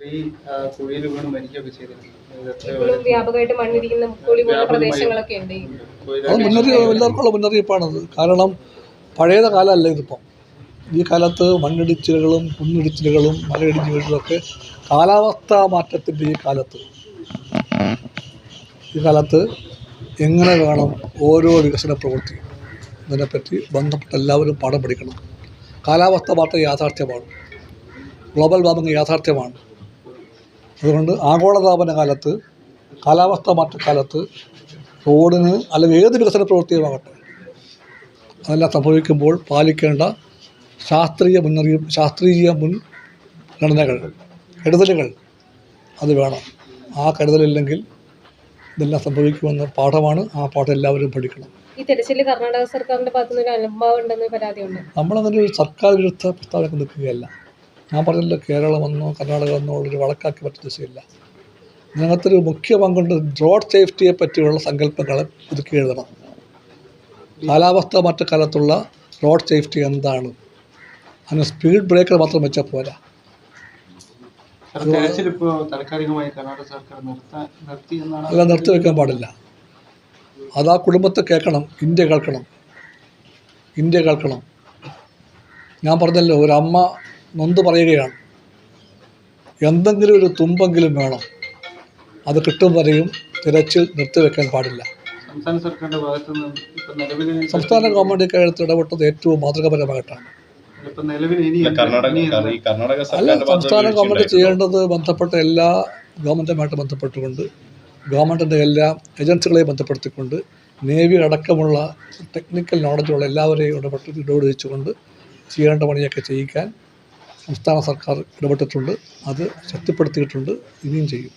കുഴിയിൽ വീണ് മരിക്കുകയൊക്കെ ചെയ്തിരുന്നു. വ്യാപകമായിട്ട് മണ്ണിരിക്കുന്ന മുക്കോളി പോലുള്ള പ്രദേശങ്ങളൊക്കെ ഉണ്ട് അത് മുന്നറിയിപ്പ് എല്ലാവർക്കുള്ള മുന്നറിയിപ്പാണത്. കാരണം പഴയ കാലമല്ല ഇതിപ്പം. ഈ കാലത്ത് മണ്ണിടിച്ചിലുകളും കുന്നിടിച്ചിലുകളും മലയിടിഞ്ഞ് വീഴുകളൊക്കെ കാലാവസ്ഥാ മാറ്റത്തിന്റെ ഈ കാലത്ത്. ഈ കാലത്ത് എങ്ങനെ വേണം ഓരോ വികസന പ്രവൃത്തി ഇതിനെപ്പറ്റി ബന്ധപ്പെട്ട എല്ലാവരും പാഠം പഠിക്കണം. കാലാവസ്ഥ മാറ്റം യാഥാർത്ഥ്യമാണ്. ഗ്ലോബൽ വാർമിംഗ് യാഥാർത്ഥ്യമാണ്. അതുകൊണ്ട് ആഗോളതാപന കാലത്ത് കാലാവസ്ഥ മാറ്റക്കാലത്ത് റോഡിന് അല്ലെങ്കിൽ ഏത് വികസന പ്രവൃത്തിയുമാകട്ടെ അതെല്ലാം സംഭവിക്കുമ്പോൾ പാലിക്കേണ്ട ശാസ്ത്രീയ മുന്നറിയിപ്പ് ശാസ്ത്രീയ മുൻഗണനകൾ കരുതലുകൾ അത് വേണം. ആ കരുതലില്ലെങ്കിൽ ഇതെല്ലാം സംഭവിക്കുമെന്ന പാഠമാണ് ആ പാഠം എല്ലാവരും പഠിക്കണം. ഈ കർണാടക സർക്കാരിന്റെ ഭാഗത്തുനിന്ന് ഒരു അനുഭവം ഉണ്ടെന്ന് പരാതിയുണ്ട്. നമ്മളങ്ങനെ ഒരു സർക്കാർ വിരുദ്ധ പ്രസ്താവനക്ക് നിൽക്കുകയല്ല. ഞാൻ പറഞ്ഞല്ലോ കേരളമെന്നോ കർണാടകമെന്നോ ഉള്ളൊരു വഴക്കാക്കി പറ്റുന്ന ദിശയില്ല ഇതിനകത്തൊരു മുഖ്യ പങ്കുണ്ട് റോഡ് സേഫ്റ്റിയെ പറ്റിയുള്ള സങ്കല്പങ്ങളെ പുതുക്കി എഴുതണം. കാലാവസ്ഥ മറ്റു കാലത്തുള്ള റോഡ് സേഫ്റ്റി എന്താണ്? അതിന് സ്പീഡ് ബ്രേക്കർ മാത്രം വെച്ചാൽ പോരാ. അല്ല നിർത്തി വെക്കാൻ പാടില്ല. അത് ആ കുടുംബത്തെ കേൾക്കണം ഇന്ത്യ കേൾക്കണം ഇന്ത്യ കേൾക്കണം. ഞാൻ പറഞ്ഞല്ലോ ഒരമ്മ നൊന്ത് പറയുകയാണ്. എന്തെങ്കിലും ഒരു തുമ്പെങ്കിലും വേണം. അത് കിട്ടും വരെയും തിരച്ചിൽ നിർത്തിവെക്കാൻ പാടില്ല. സംസ്ഥാന ഗവൺമെന്റ് എടുത്ത് ഇടപെട്ടത് ഏറ്റവും മാതൃകാപരമായിട്ടാണ്. ഇനി അല്ല, സംസ്ഥാന ഗവൺമെന്റ് ഗവൺമെന്റ് ചെയ്യേണ്ടത് ബന്ധപ്പെട്ട എല്ലാ ഗവൺമെന്റുമായിട്ട് ബന്ധപ്പെട്ടുകൊണ്ട് ഗവൺമെന്റിന്റെ എല്ലാ ഏജൻസികളെയും ബന്ധപ്പെടുത്തിക്കൊണ്ട് നേവി അടക്കമുള്ള ടെക്നിക്കൽ നോളജുള്ള എല്ലാവരെയും ഇടപെട്ട് ഇടപെടുവിച്ചുകൊണ്ട് ചെയ്യേണ്ട പണിയൊക്കെ ചെയ്യിക്കാൻ സംസ്ഥാന സർക്കാർ ഇടപെട്ടിട്ടുണ്ട്. അത് ശക്തിപ്പെടുത്തിയിട്ടുണ്ട്. ഇനിയും ചെയ്യും.